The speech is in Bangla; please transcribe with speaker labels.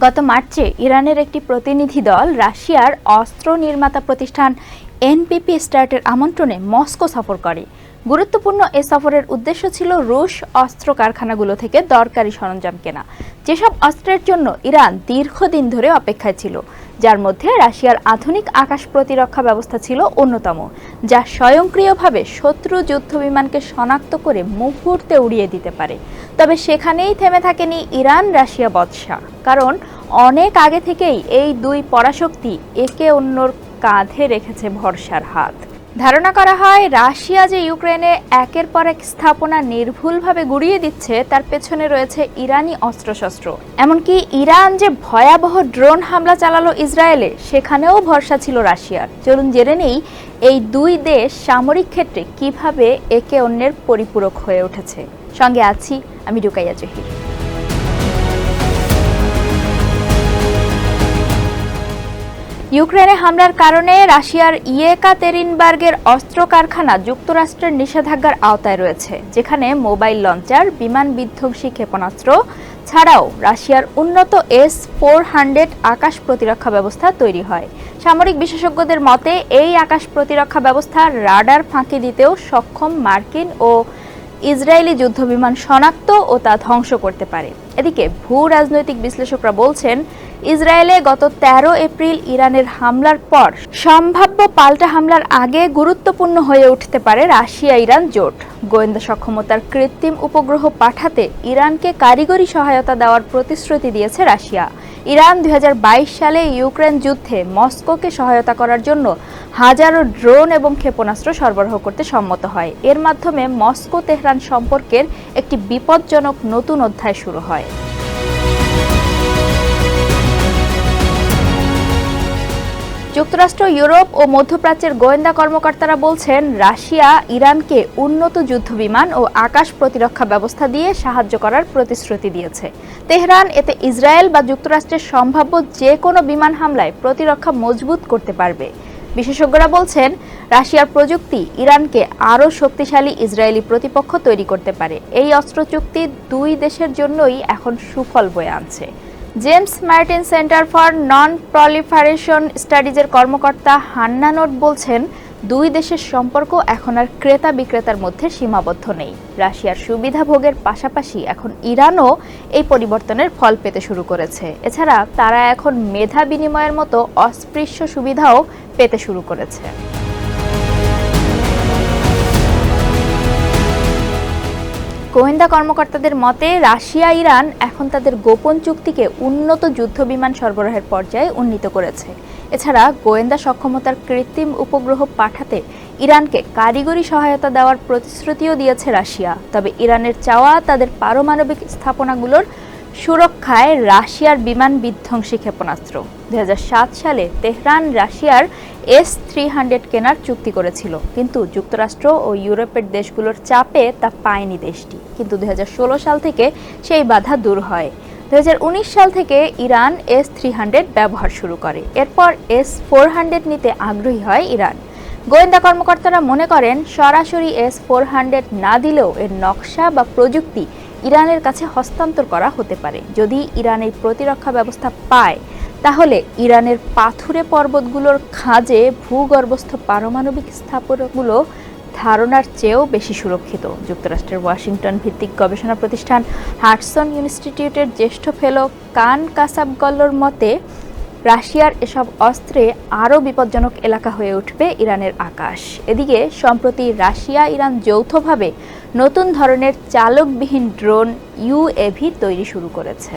Speaker 1: গত মার্চে ইরানের একটি প্রতিনিধি দল রাশিয়ার অস্ত্র নির্মাতা প্রতিষ্ঠান এনপিপি স্টার্টের আমন্ত্রণে মস্কো সফর করে। গুরুত্বপূর্ণ এ সফরের উদ্দেশ্য ছিল রুশ অস্ত্র কারখানাগুলো থেকে দরকারি সরঞ্জাম কেনা। যেসব অস্ত্রের জন্য ইরান দীর্ঘদিন ধরে অপেক্ষায় ছিল, যার মধ্যে রাশিয়ার আধুনিক আকাশ প্রতিরক্ষা ব্যবস্থা ছিল অন্যতম, যা স্বয়ংক্রিয়ভাবে শত্রু যুদ্ধবিমানকে শনাক্ত করে মুহূর্তে উড়িয়ে দিতে পারে। তবে সেখানেই থেমে থাকেনি ইরান রাশিয়া বৎসা কারণ অনেক আগে থেকেই এই দুই পরাশক্তি একে অন্যর কাঁধে রেখেছে ভরসার হাত। ধারণা করা হয়, রাশিয়া যে ইউক্রেনে একের পর এক স্থাপনা নির্ভুলভাবে গুড়িয়ে দিচ্ছে, তার পেছনে রয়েছে ইরানি অস্ত্রশস্ত্র। এমনকি ইরান যে ভয়াবহ ড্রোন হামলা চালালো ইসরায়েলে, সেখানেও ভরসা ছিল রাশিয়ার। চলুন জেনে নেই, এই দুই দেশ সামরিক ক্ষেত্রে কীভাবে একে অন্যের পরিপূরক হয়ে উঠেছে। সঙ্গে আছি আমি রুকাইয়া জহির। ইউক্রেনে হামলার কারণে রাশিয়ার ইয়েকাতেরিনবার্গের অস্ত্র কারখানা যুক্তরাষ্ট্রের নিষেধাজ্ঞার আওতায় রয়েছে, যেখানে মোবাইল লঞ্চার, বিমান বিধ্বংসী ক্ষেপণাস্ত্র ছাড়াও রাশিয়ার উন্নত এস ফোর হান্ড্রেড আকাশ প্রতিরক্ষা ব্যবস্থা তৈরি হয়। সামরিক বিশেষজ্ঞদের মতে, এই আকাশ প্রতিরক্ষা ব্যবস্থা রাডার ফাঁকি দিতেও সক্ষম মার্কিন ও ইসরায়েলি যুদ্ধবিমান শনাক্ত ও তা ধ্বংস করতে পারে। এদিকে ভূ রাজনৈতিক বিশ্লেষকরা বলছেন ইসরায়েলে গত ১৩ এপ্রিল ইরানের হামলার পর সম্ভাব্য পাল্টা হামলার আগে গুরুত্বপূর্ণ হয়ে উঠতে পারে রাশিয়া ইরান জোট। গোয়েন্দা সক্ষমতার কৃত্রিম উপগ্রহ পাঠাতে ইরানকে কারিগরি সহায়তা দেওয়ার প্রতিশ্রুতি দিয়েছে রাশিয়া। ইরান দু হাজার বাইশ সালে ইউক্রেন যুদ্ধে মস্কোকে সহায়তা করার জন্য হাজারো ড্রোন এবং ক্ষেপণাস্ত্র সরবরাহ করতে সম্মত হয়। এর মাধ্যমে মস্কো তেহরান সম্পর্কের একটি বিপজ্জনক নতুন অধ্যায় শুরু হয়। যুক্তরাষ্ট্র, ইউরোপ ও মধ্যপ্রাচ্যের গোয়েন্দা কর্মকর্তারা বলছেন, রাশিয়া ইরানকে উন্নত যুদ্ধবিমান ও আকাশ প্রতিরক্ষা ব্যবস্থা দিয়ে সাহায্য করার প্রতিশ্রুতি দিয়েছে। তেহরান, এতে ইসরায়েল বা যুক্তরাষ্ট্রের সম্ভাব্য যে কোনো বিমান হামলায় প্রতিরক্ষা মজবুত করতে পারবে। বিশেষজ্ঞরা বলছেন, রাশিয়ার প্রযুক্তি ইরানকে আরও শক্তিশালী ইসরায়েলি প্রতিপক্ষ তৈরি করতে পারে। এই অস্ত্র চুক্তি দুই দেশের জন্যই এখন সুফল বয়ে আনছে। James Martin Center for Non Proliferation স্টাডিজের কর্মকর্তা হান্নানোট বলছেন, দুই দেশের সম্পর্ক এখন আর ক্রেতা বিক্রেতার মধ্যে সীমাবদ্ধ নেই। রাশিয়ার সুবিধা ভোগের পাশাপাশি এখন ইরানও এই পরিবর্তনের ফল পেতে শুরু করেছে। এছাড়া তারা এখন মেধা বিনিময়ের মতো অস্পৃশ্য সুবিধাও পেতে শুরু করেছে। গোয়েন্দা কর্মকর্তাদের মতে, রাশিয়া, ইরান এখন তাদের গোপন চুক্তিকে উন্নত যুদ্ধ বিমান সরবরাহের পর্যায়ে উন্নীত করেছে। এছাড়া গোয়েন্দা সক্ষমতার কৃত্রিম উপগ্রহ পাঠাতে ইরানকে কারিগরি সহায়তা দেওয়ার প্রতিশ্রুতিও দিয়েছে রাশিয়া। তবে ইরানের চাওয়া, তাদের পারমাণবিক স্থাপনাগুলোর সুরক্ষায় রাশিয়ার বিমান বিধ্বংসী ক্ষেপণাস্ত্র। দুই হাজার সাত সালে তেহরান রাশিয়ার এস থ্রি হান্ড্রেড কেনার চুক্তি করেছিল। কিন্তু যুক্তরাষ্ট্র ও ইউরোপের দেশগুলোর চাপে তা পায়নি দেশটি। কিন্তু দুহাজার ষোলো সাল থেকে সেই বাধা দূর হয়। দুই হাজার উনিশ সাল থেকে ইরান এস থ্রি হান্ড্রেড ব্যবহার শুরু করে। এরপর এস ফোর হান্ড্রেড নিতে আগ্রহী হয় ইরান। গোয়েন্দা কর্মকর্তারা মনে করেন, সরাসরি এস ফোর হান্ড্রেড না দিলেও এর নকশা বা প্রযুক্তি ইরানের কাছে হস্তান্তর করা হতে পারে। যদি ইরান এই প্রতিরক্ষা ব্যবস্থা পায়, তাহলে ইরানের পাথুরে পর্বতগুলোর খাঁজে ভূগর্ভস্থ পারমাণবিক স্থাপনাগুলো ধারণার চেয়েও বেশি সুরক্ষিত। যুক্তরাষ্ট্রের ওয়াশিংটন ভিত্তিক গবেষণা প্রতিষ্ঠান হার্টসন ইনস্টিটিউটের জ্যেষ্ঠ ফেলো কান কাসাবগল্লর মতে রাশিয়ার এসব অস্ত্রে আরও বিপজ্জনক এলাকা হয়ে উঠবে ইরানের আকাশ। এদিকে, সম্প্রতি রাশিয়া ইরান যৌথভাবে নতুন ধরনের চালকবিহীন ড্রোন ইউএভি তৈরি শুরু করেছে।